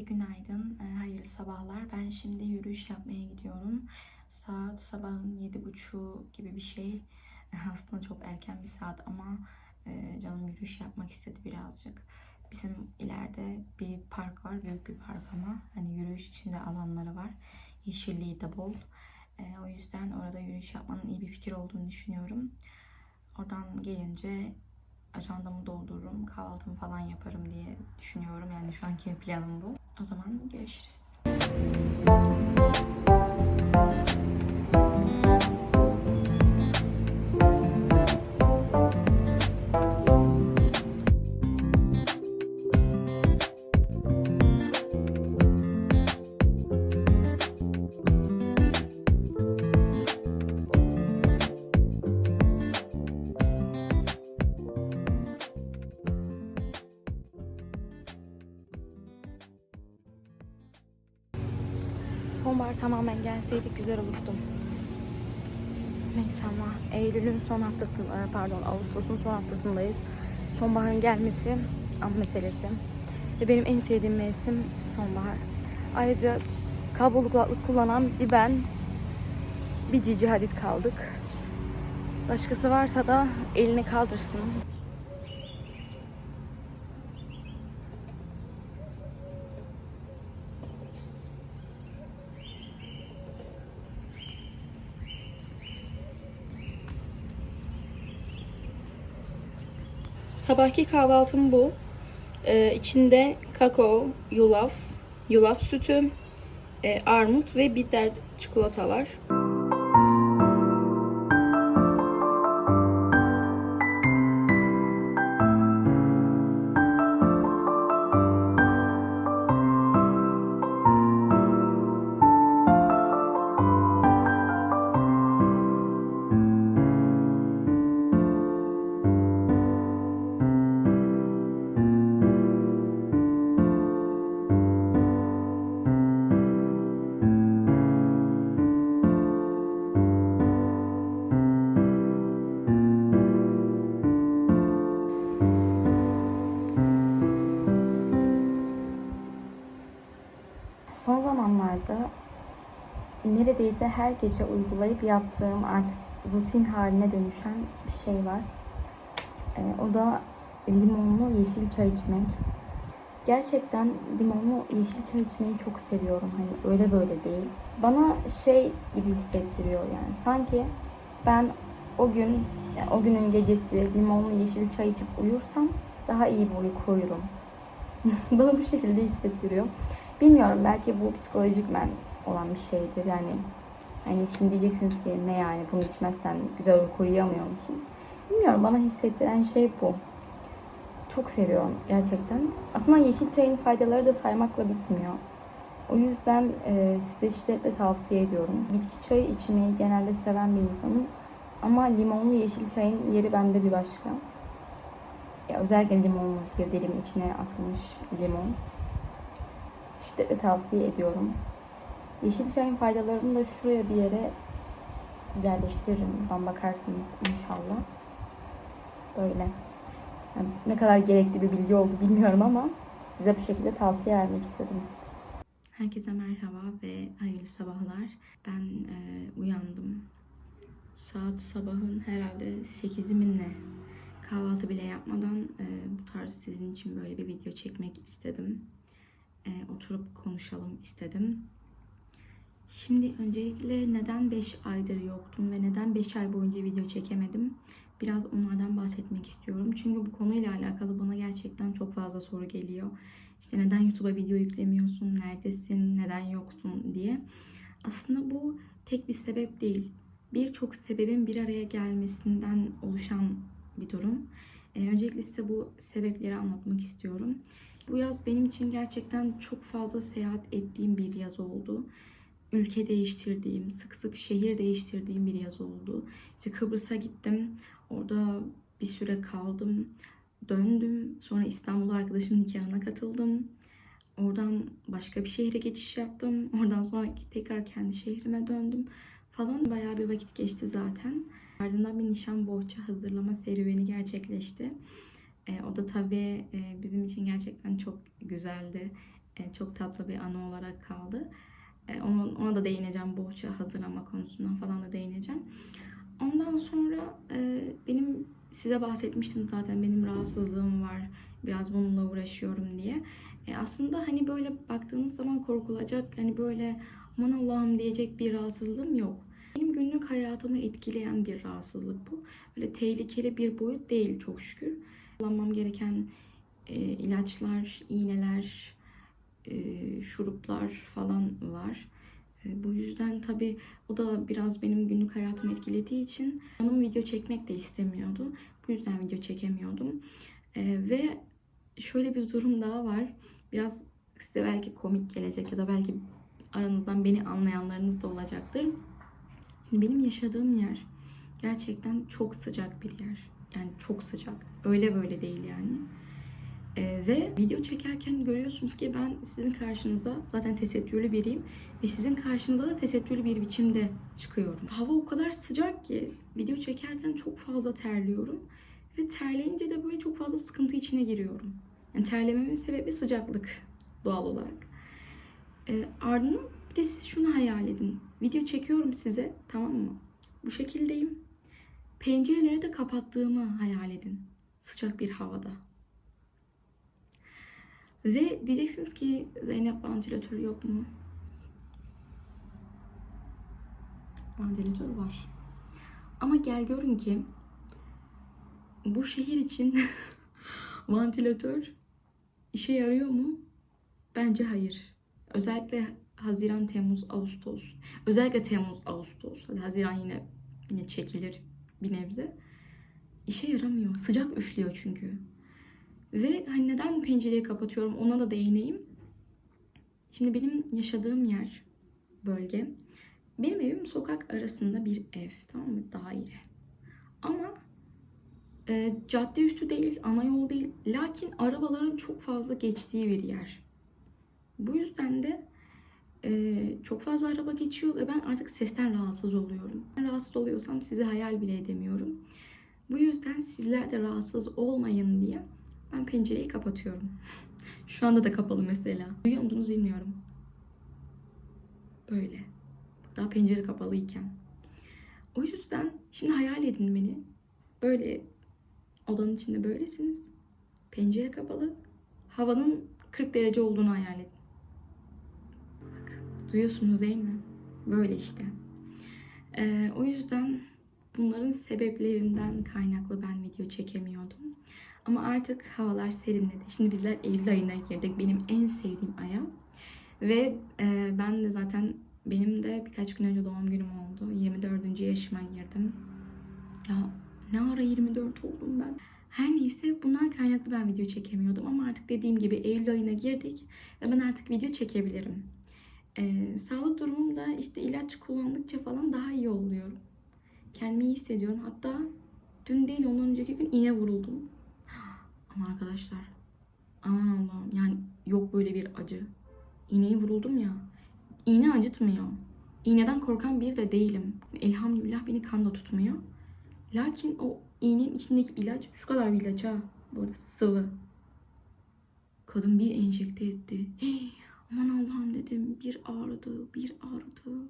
Herkese günaydın, e, hayırlı sabahlar. Ben şimdi yürüyüş yapmaya gidiyorum. Saat sabahın yedi buçuğu gibi bir şey. Aslında çok erken bir saat ama e, canım yürüyüş yapmak istedi birazcık. Bizim ileride bir park var, büyük bir park ama hani yürüyüş içinde alanları var. Yeşilliği de bol. E, o yüzden orada yürüyüş yapmanın iyi bir fikir olduğunu düşünüyorum. Oradan gelince ajandamı doldururum, kahvaltımı falan yaparım diye düşünüyorum. Yani şu anki planım bu. O zaman görüşürüz. Sonbahar tamamen gelseydik güzel olurdu. Neyse ama Eylül'ün son haftasında, pardon Ağustos'un son haftasındayız. Sonbaharın gelmesi an meselesi. Ve benim en sevdiğim mevsim sonbahar. Ayrıca kablolu kulaklık kullanan bir ben, bir Cici Hadid kaldık. Başkası varsa da elini kaldırsın. Sabahki kahvaltım bu. Ee, içinde kakao, yulaf, yulaf sütü, e, armut ve bitter çikolata var. Neredeyse her gece uygulayıp yaptığım artık rutin haline dönüşen bir şey var. Ee, o da limonlu yeşil çay içmek. Gerçekten limonlu yeşil çay içmeyi çok seviyorum. Hani öyle böyle değil. Bana şey gibi hissettiriyor yani. Sanki ben o gün, o günün gecesi limonlu yeşil çay içip uyursam daha iyi bir uyku uyurum. Bana bu şekilde hissettiriyor. Bilmiyorum belki bu psikolojik men olan bir şeydir yani. Hani şimdi diyeceksiniz ki ne yani bunu içmezsen güzel uyku uyuyamıyor musun? Bilmiyorum bana hissettiren şey bu. Çok seviyorum gerçekten. Aslında yeşil çayın faydaları da saymakla bitmiyor. O yüzden e, size şiddetle tavsiye ediyorum. Bitki çayı içmeyi genelde seven bir insanım. Ama limonlu yeşil çayın yeri bende bir başka. Ya özellikle limonlu bir dilim içine atılmış limon şiddetle tavsiye ediyorum. Yeşil çayın faydalarını da şuraya bir yere yerleştiririm. Buradan bakarsınız inşallah. Böyle. Yani ne kadar gerekli bir bilgi oldu bilmiyorum ama size bu şekilde tavsiye vermek istedim. Herkese merhaba ve hayırlı sabahlar. Ben e, uyandım. Saat sabahın herhalde 8'i mi ne? Kahvaltı bile yapmadan e, bu tarz sizin için böyle bir video çekmek istedim e, oturup konuşalım istedim. Şimdi öncelikle neden 5 aydır yoktum ve neden 5 ay boyunca video çekemedim? Biraz onlardan bahsetmek istiyorum. Çünkü bu konuyla alakalı bana gerçekten çok fazla soru geliyor. İşte neden YouTube'a video yüklemiyorsun, neredesin, neden yoksun diye. Aslında bu tek bir sebep değil. Birçok sebebin bir araya gelmesinden oluşan bir durum. Ee, öncelikle size bu sebepleri anlatmak istiyorum. Bu yaz benim için gerçekten çok fazla seyahat ettiğim bir yaz oldu. Ülke değiştirdiğim, sık sık şehir değiştirdiğim bir yaz oldu. İşte Kıbrıs'a gittim. Orada bir süre kaldım. Döndüm. Sonra İstanbul'da arkadaşımın nikahına katıldım. Oradan başka bir şehre geçiş yaptım. Oradan sonra tekrar kendi şehrime döndüm. Falan bayağı bir vakit geçti zaten. Ardından bir nişan bohça hazırlama serüveni gerçekleşti. E, o da tabii e, bizim için gerçekten çok güzeldi. E, çok tatlı bir anı olarak kaldı. E, ona, ona da değineceğim bohça hazırlama konusundan falan da değineceğim. Ondan sonra e, benim size bahsetmiştim zaten benim rahatsızlığım var. Biraz bununla uğraşıyorum diye. E, aslında hani böyle baktığınız zaman korkulacak hani böyle aman Allah'ım diyecek bir rahatsızlığım yok. Benim günlük hayatımı etkileyen bir rahatsızlık bu. Öyle tehlikeli bir boyut değil çok şükür. Kullanmam gereken e, ilaçlar, iğneler, e, şuruplar falan var. E, bu yüzden tabii o da biraz benim günlük hayatımı etkilediği için hanım video çekmek de istemiyordu. Bu yüzden video çekemiyordum. E, ve şöyle bir durum daha var. Biraz size belki komik gelecek ya da belki aranızdan beni anlayanlarınız da olacaktır. Şimdi benim yaşadığım yer gerçekten çok sıcak bir yer. Yani çok sıcak. Öyle böyle değil yani. Ee, ve video çekerken görüyorsunuz ki ben sizin karşınıza zaten tesettürlü biriyim ve sizin karşınıza da tesettürlü bir biçimde çıkıyorum. Hava o kadar sıcak ki video çekerken çok fazla terliyorum ve terleyince de böyle çok fazla sıkıntı içine giriyorum. Yani terlememin sebebi sıcaklık doğal olarak. Ee, ardından bir de siz şunu hayal edin. Video çekiyorum size tamam mı? Bu şekildeyim. Pencereleri de kapattığımı hayal edin. Sıcak bir havada. Ve diyeceksiniz ki Zeynep vantilatör yok mu? Vantilatör var. Ama gel görün ki bu şehir için vantilatör işe yarıyor mu? Bence hayır. Özellikle Haziran, Temmuz, Ağustos. Özellikle Temmuz, Ağustos. Hadi Haziran yine yine çekilir bir nebze. İşe yaramıyor. Sıcak üflüyor çünkü. Ve hani neden pencereyi kapatıyorum ona da değineyim. Şimdi benim yaşadığım yer, bölge. Benim evim sokak arasında bir ev. Tamam mı? Daire. Ama e, cadde üstü değil, ana yol değil. Lakin arabaların çok fazla geçtiği bir yer. Bu yüzden de e, çok fazla araba geçiyor ve ben artık sesten rahatsız oluyorum. Ben rahatsız oluyorsam sizi hayal bile edemiyorum. Bu yüzden sizler de rahatsız olmayın diye ben pencereyi kapatıyorum. Şu anda da kapalı mesela. Duyuyor musunuz bilmiyorum. Böyle. Daha pencere kapalıyken. O yüzden şimdi hayal edin beni. Böyle odanın içinde böylesiniz. Pencere kapalı. Havanın 40 derece olduğunu hayal edin. Bak, duyuyorsunuz değil mi? Böyle işte. Ee, o yüzden bunların sebeplerinden kaynaklı ben video çekemiyordum. Ama artık havalar serinledi. Şimdi bizler Eylül ayına girdik. Benim en sevdiğim aya. Ve e, ben de zaten benim de birkaç gün önce doğum günüm oldu. 24. yaşıma girdim. Ya ne ara 24 oldum ben. Her neyse bundan kaynaklı ben video çekemiyordum. Ama artık dediğim gibi Eylül ayına girdik. Ve ben artık video çekebilirim. E, sağlık durumum da işte ilaç kullandıkça falan daha iyi oluyorum. Kendimi iyi hissediyorum. Hatta dün değil ondan önceki gün iğne vuruldum. Ama arkadaşlar aman Allah'ım yani yok böyle bir acı. İğneyi vuruldum ya. İğne acıtmıyor. İğneden korkan biri de değilim. Elhamdülillah beni kan da tutmuyor. Lakin o iğnenin içindeki ilaç şu kadar bir ilaç ha. Bu arada sıvı. Kadın bir enjekte etti. Hey, aman Allah'ım dedim. Bir ağrıdı, bir ağrıdı.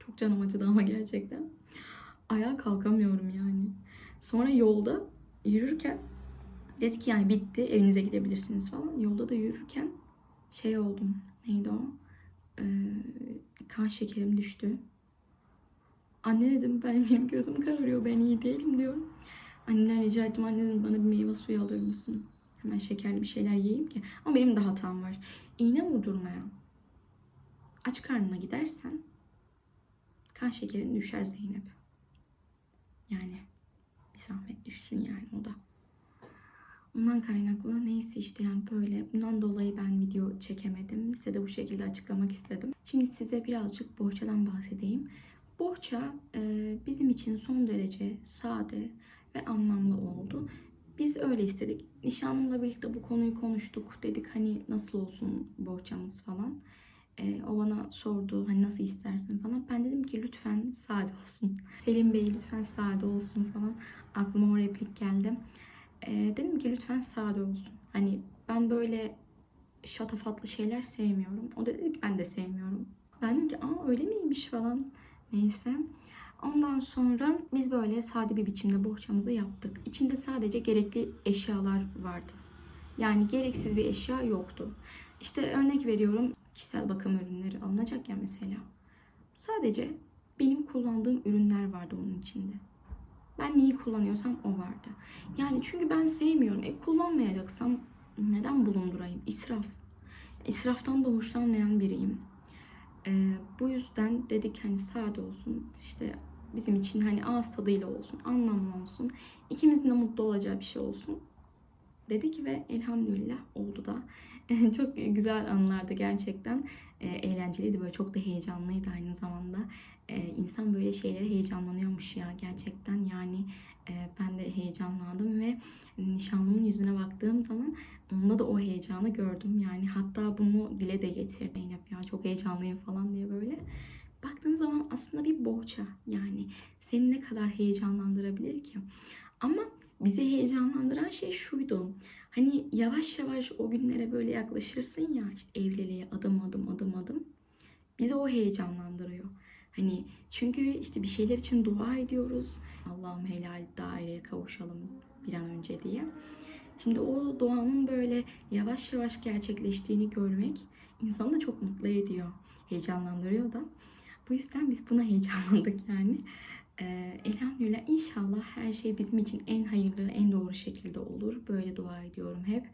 Çok canım acıdı ama gerçekten. Ayağa kalkamıyorum yani. Sonra yolda yürürken Dedi ki yani bitti evinize gidebilirsiniz falan. Yolda da yürürken şey oldum. Neydi o? Ee, kan şekerim düştü. Anne dedim ben benim gözüm kararıyor ben iyi değilim diyorum. Annemden rica ettim anne dedim bana bir meyve suyu alır mısın? Hemen şekerli bir şeyler yiyeyim ki. Ama benim de hatam var. İğne vurdurmaya aç karnına gidersen kan şekerin düşer Zeynep. Yani bir zahmet düşsün yani o da. Ondan kaynaklı neyse işte yani böyle. Bundan dolayı ben video çekemedim. Size de bu şekilde açıklamak istedim. Şimdi size birazcık bohçadan bahsedeyim. Bohça e, bizim için son derece sade ve anlamlı oldu. Biz öyle istedik. Nişanlımla birlikte bu konuyu konuştuk. Dedik hani nasıl olsun bohçamız falan. E, o bana sordu hani nasıl istersin falan. Ben dedim ki lütfen sade olsun. Selim Bey lütfen sade olsun falan. Aklıma o replik geldi. E, dedim ki lütfen sade olsun. Hani ben böyle şatafatlı şeyler sevmiyorum. O da dedi ki ben de sevmiyorum. Ben dedim ki aa öyle miymiş falan. Neyse. Ondan sonra biz böyle sade bir biçimde bohçamızı yaptık. İçinde sadece gerekli eşyalar vardı. Yani gereksiz bir eşya yoktu. İşte örnek veriyorum kişisel bakım ürünleri alınacak ya mesela. Sadece benim kullandığım ürünler vardı onun içinde. Ben neyi kullanıyorsam o vardı. Yani çünkü ben sevmiyorum. E kullanmayacaksam neden bulundurayım? İsraf. İsraftan da hoşlanmayan biriyim. Ee, bu yüzden dedik hani sade olsun. İşte bizim için hani ağız tadıyla olsun, anlamlı olsun. İkimizin de mutlu olacağı bir şey olsun. Dedik ve elhamdülillah oldu da. çok güzel anılardı gerçekten. Ee, eğlenceliydi böyle çok da heyecanlıydı aynı zamanda. Ee, insan böyle şeylere heyecanlanıyormuş ya gerçekten. Yani e, ben de heyecanlandım ve nişanlımın yüzüne baktığım zaman onda da o heyecanı gördüm. Yani hatta bunu dile de getirdi Zeynep ya çok heyecanlıyım falan diye böyle. Baktığın zaman aslında bir bohça. Yani seni ne kadar heyecanlandırabilir ki? Ama bizi heyecanlandıran şey şuydu. Hani yavaş yavaş o günlere böyle yaklaşırsın ya işte evliliğe adım adım adım adım. Bizi o heyecanlandırıyor. Hani çünkü işte bir şeyler için dua ediyoruz. Allah'ım helal daireye kavuşalım bir an önce diye. Şimdi o duanın böyle yavaş yavaş gerçekleştiğini görmek insanı da çok mutlu ediyor. Heyecanlandırıyor da. Bu yüzden biz buna heyecanlandık yani. Ee, elhamdülillah inşallah her şey bizim için en hayırlı, en doğru şekilde olur. Böyle dua ediyorum hep.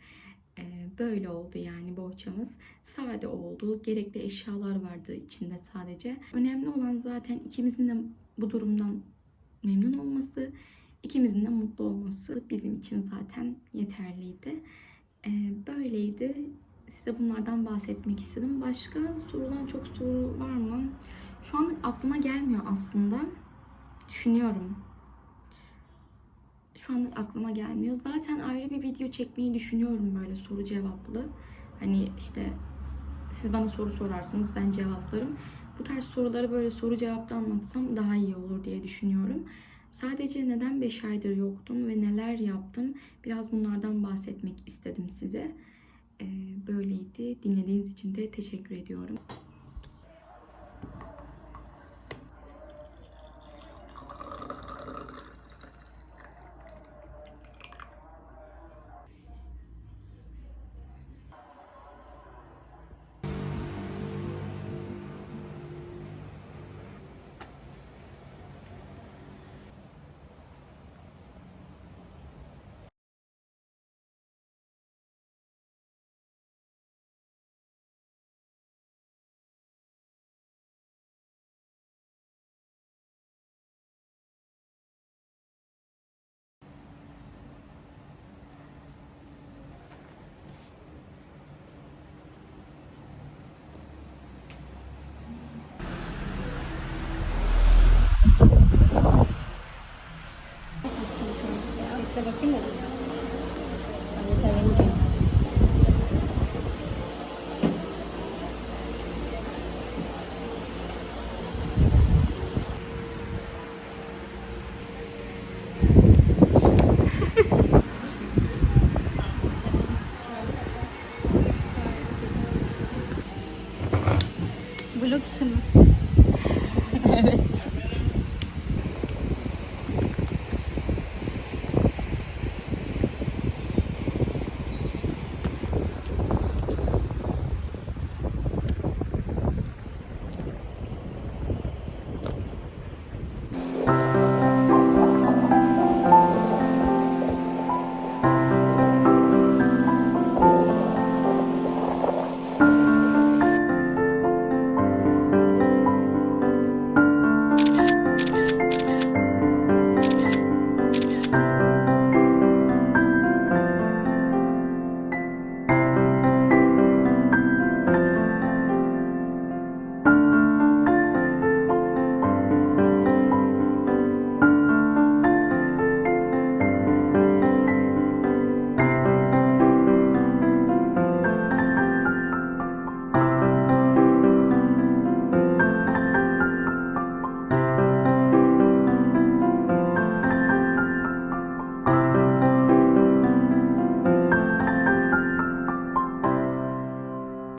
Ee, böyle oldu yani bohçamız. Sade oldu. Gerekli eşyalar vardı içinde sadece. Önemli olan zaten ikimizin de bu durumdan memnun olması, ikimizin de mutlu olması bizim için zaten yeterliydi. Ee, böyleydi. Size bunlardan bahsetmek istedim. Başka sorulan çok soru var mı? Şu an aklıma gelmiyor aslında. Düşünüyorum. Şu an aklıma gelmiyor. Zaten ayrı bir video çekmeyi düşünüyorum böyle soru cevaplı. Hani işte siz bana soru sorarsınız ben cevaplarım. Bu tarz soruları böyle soru cevapta anlatsam daha iyi olur diye düşünüyorum. Sadece neden 5 aydır yoktum ve neler yaptım biraz bunlardan bahsetmek istedim size. Ee, böyleydi. Dinlediğiniz için de teşekkür ediyorum. Cái.